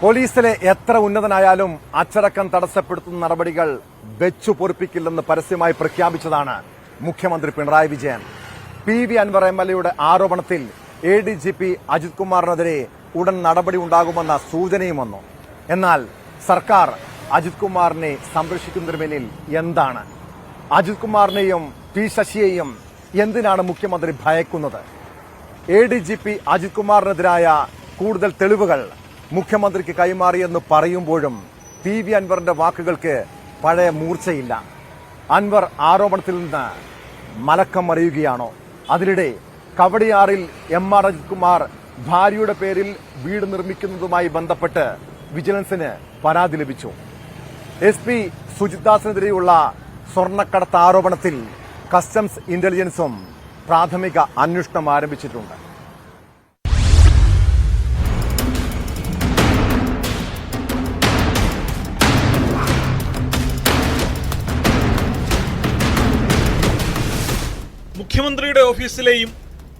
പോലീസിലെ എത്ര ഉന്നതനായാലും അച്ചടക്കം തടസ്സപ്പെടുത്തുന്ന നടപടികൾ വെച്ചു പൊറിപ്പിക്കില്ലെന്ന് പരസ്യമായി പ്രഖ്യാപിച്ചതാണ് മുഖ്യമന്ത്രി Pinarayi Vijayan. P V Anvar M ആരോപണത്തിൽ A D G P Ajith കുമാറിനെതിരെ ഉടൻ നടപടി ഉണ്ടാകുമെന്ന സൂചനയും വന്നു എന്നാൽ സർക്കാർ അജിത് കുമാറിനെ സംരക്ഷിക്കുന്നതിന് പിന്നിൽ എന്താണ്? അജിത് കുമാറിനെയും പി ശശിയെയും എന്തിനാണ് മുഖ്യമന്ത്രി ഭയക്കുന്നത്? A D G P Ajith കുമാറിനെതിരായ കൂടുതൽ തെളിവുകൾ മുഖ്യമന്ത്രിക്ക് കൈമാറിയെന്ന് പറയുമ്പോഴും പി വി അൻവറിന്റെ വാക്കുകൾക്ക് പഴയ മൂർച്ചയില്ല. അൻവർ ആരോപണത്തിൽ നിന്ന് മലക്കം മറിയുകയാണോ? അതിനിടെ കവടിയാറിൽ എം ആർ അജിത്കുമാർ ഭാര്യയുടെ പേരിൽ വീട് നിർമ്മിക്കുന്നതുമായി ബന്ധപ്പെട്ട് വിജിലൻസിന് പരാതി ലഭിച്ചു. എസ് പി സുജിത്ദാസിനെതിരെയുള്ള സ്വർണക്കടത്ത് ആരോപണത്തിൽ കസ്റ്റംസ് ഇന്റലിജൻസും പ്രാഥമിക അന്വേഷണം ആരംഭിച്ചിട്ടുണ്ട്. മുഖ്യമന്ത്രിയുടെ ഓഫീസിലെയും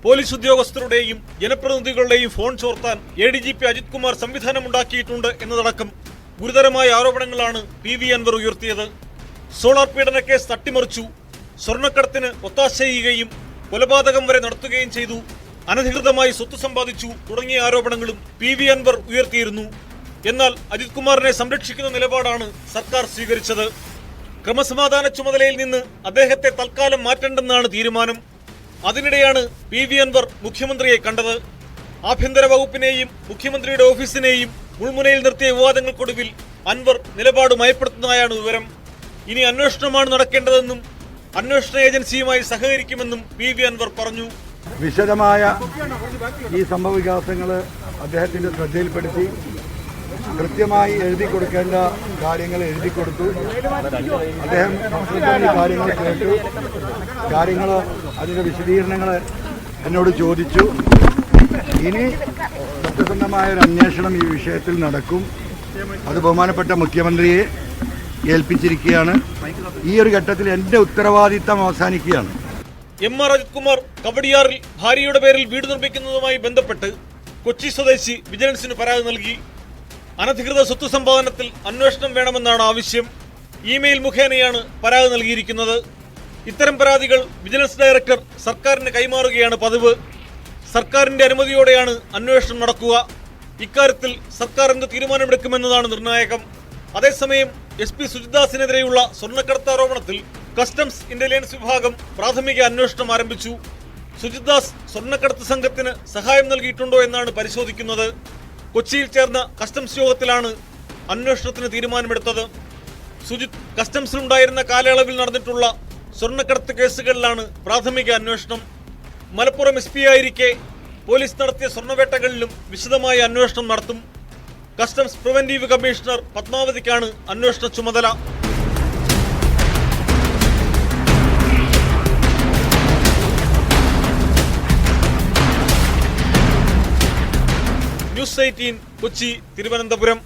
പോലീസ് ഉദ്യോഗസ്ഥരുടെയും ജനപ്രതിനിധികളുടെയും phone ചോർത്താൻ A D G P Ajith Kumar സംവിധാനമുണ്ടാക്കിയിട്ടുണ്ട് എന്നതടക്കം ഗുരുതരമായ ആരോപണങ്ങളാണ് പി വി അൻവർ ഉയർത്തിയത്. സോളാർ പീഡന കേസ് തട്ടിമറിച്ചു. സ്വർണക്കടത്തിന് ഒത്താശ ചെയ്യുകയും കൊലപാതകം വരെ നടത്തുകയും ചെയ്തു. അനധികൃതമായി സ്വത്ത് സമ്പാദിച്ചു തുടങ്ങിയ ആരോപണങ്ങളും പി വി അൻവർ ഉയർത്തിയിരുന്നു. എന്നാൽ അജിത് കുമാറിനെ സംരക്ഷിക്കുന്ന നിലപാടാണ് സർക്കാർ സ്വീകരിച്ചത്. ക്രമസമാധാന ചുമതലയിൽ നിന്ന് അദ്ദേഹത്തെ തൽക്കാലം മാറ്റേണ്ടെന്നാണ് തീരുമാനം. അതിനിടെയാണ് പി വി അൻവർ മുഖ്യമന്ത്രിയെ കണ്ടത്. ആഭ്യന്തര വകുപ്പിനെയും മുഖ്യമന്ത്രിയുടെ ഓഫീസിനെയും മുൾമുനയിൽ നിർത്തിയ വിവാദങ്ങൾക്കൊടുവിൽ അൻവർ നിലപാട് മയപ്പെടുത്തുന്നതായാണ് വിവരം. ഇനി അന്വേഷണമാണ് നടക്കേണ്ടതെന്നും അന്വേഷണ ഏജൻസിയുമായി സഹകരിക്കുമെന്നും പി വി അൻവർ പറഞ്ഞു. വിശദമായ ഈ സംഭവവികാസങ്ങൾ അദ്ദേഹത്തിന്റെ ശ്രദ്ധയിൽപ്പെടുത്തി കൃത്യമായി എഴുതി കൊടുക്കേണ്ട കാര്യങ്ങൾ എഴുതി കൊടുത്തു. അദ്ദേഹം കാര്യങ്ങൾ കേട്ടു. കാര്യങ്ങൾ അതിന്റെ വിശദീകരണങ്ങൾ എന്നോട് ചോദിച്ചു. ഇനി സത്യസന്ധമായ ഒരു അന്വേഷണം ഈ വിഷയത്തിൽ നടക്കും. അത് ബഹുമാനപ്പെട്ട മുഖ്യമന്ത്രിയെ ഏൽപ്പിച്ചിരിക്കുകയാണ്. ഈ ഒരു ഘട്ടത്തിൽ എന്റെ ഉത്തരവാദിത്തം അവസാനിക്കുകയാണ്. എം ആർ അജിത് കുമാർ കവടിയാറിൽ ഭാര്യയുടെ പേരിൽ വീട് നിർമ്മിക്കുന്നതുമായി ബന്ധപ്പെട്ട് കൊച്ചി സ്വദേശി വിജിലൻസിന് പരാതി നൽകി. അനധികൃത സ്വത്ത് സമ്പാദനത്തിൽ അന്വേഷണം വേണമെന്നാണ് ആവശ്യം. ഇമെയിൽ മുഖേനയാണ് പരാതി നൽകിയിരിക്കുന്നത്. ഇത്തരം പരാതികൾ വിജിലൻസ് ഡയറക്ടർ സർക്കാരിന് കൈമാറുകയാണ് പതിവ്. സർക്കാരിന്റെ അനുമതിയോടെയാണ് അന്വേഷണം നടക്കുക. ഇക്കാര്യത്തിൽ സർക്കാർ എന്ത് തീരുമാനമെടുക്കുമെന്നതാണ് നിർണായകം. അതേസമയം എസ് പി സുജിദാസിനെതിരെയുള്ള സ്വർണക്കടത്ത് ആരോപണത്തിൽ കസ്റ്റംസ് ഇന്റലിജൻസ് വിഭാഗം പ്രാഥമിക അന്വേഷണം ആരംഭിച്ചു. സുജിദാസ് സ്വർണക്കടത്ത് സംഘത്തിന് സഹായം നൽകിയിട്ടുണ്ടോ എന്നാണ് പരിശോധിക്കുന്നത്. കൊച്ചിയിൽ ചേർന്ന കസ്റ്റംസ് യോഗത്തിലാണ് അന്വേഷണത്തിന് തീരുമാനമെടുത്തത്. സുജിത് കസ്റ്റംസിലുണ്ടായിരുന്ന കാലയളവിൽ നടന്നിട്ടുള്ള സ്വർണക്കടത്ത് കേസുകളിലാണ് പ്രാഥമിക അന്വേഷണം. മലപ്പുറം എസ് പി ആയിരിക്കെ പോലീസ് നടത്തിയ സ്വർണവേട്ടകളിലും വിശദമായ അന്വേഷണം നടത്തും. കസ്റ്റംസ് പ്രിവന്റീവ് കമ്മീഷണർ പത്മാവതിക്കാണ് അന്വേഷണ ചുമതല. News Eighteen Kochi Thiruvananthapuram.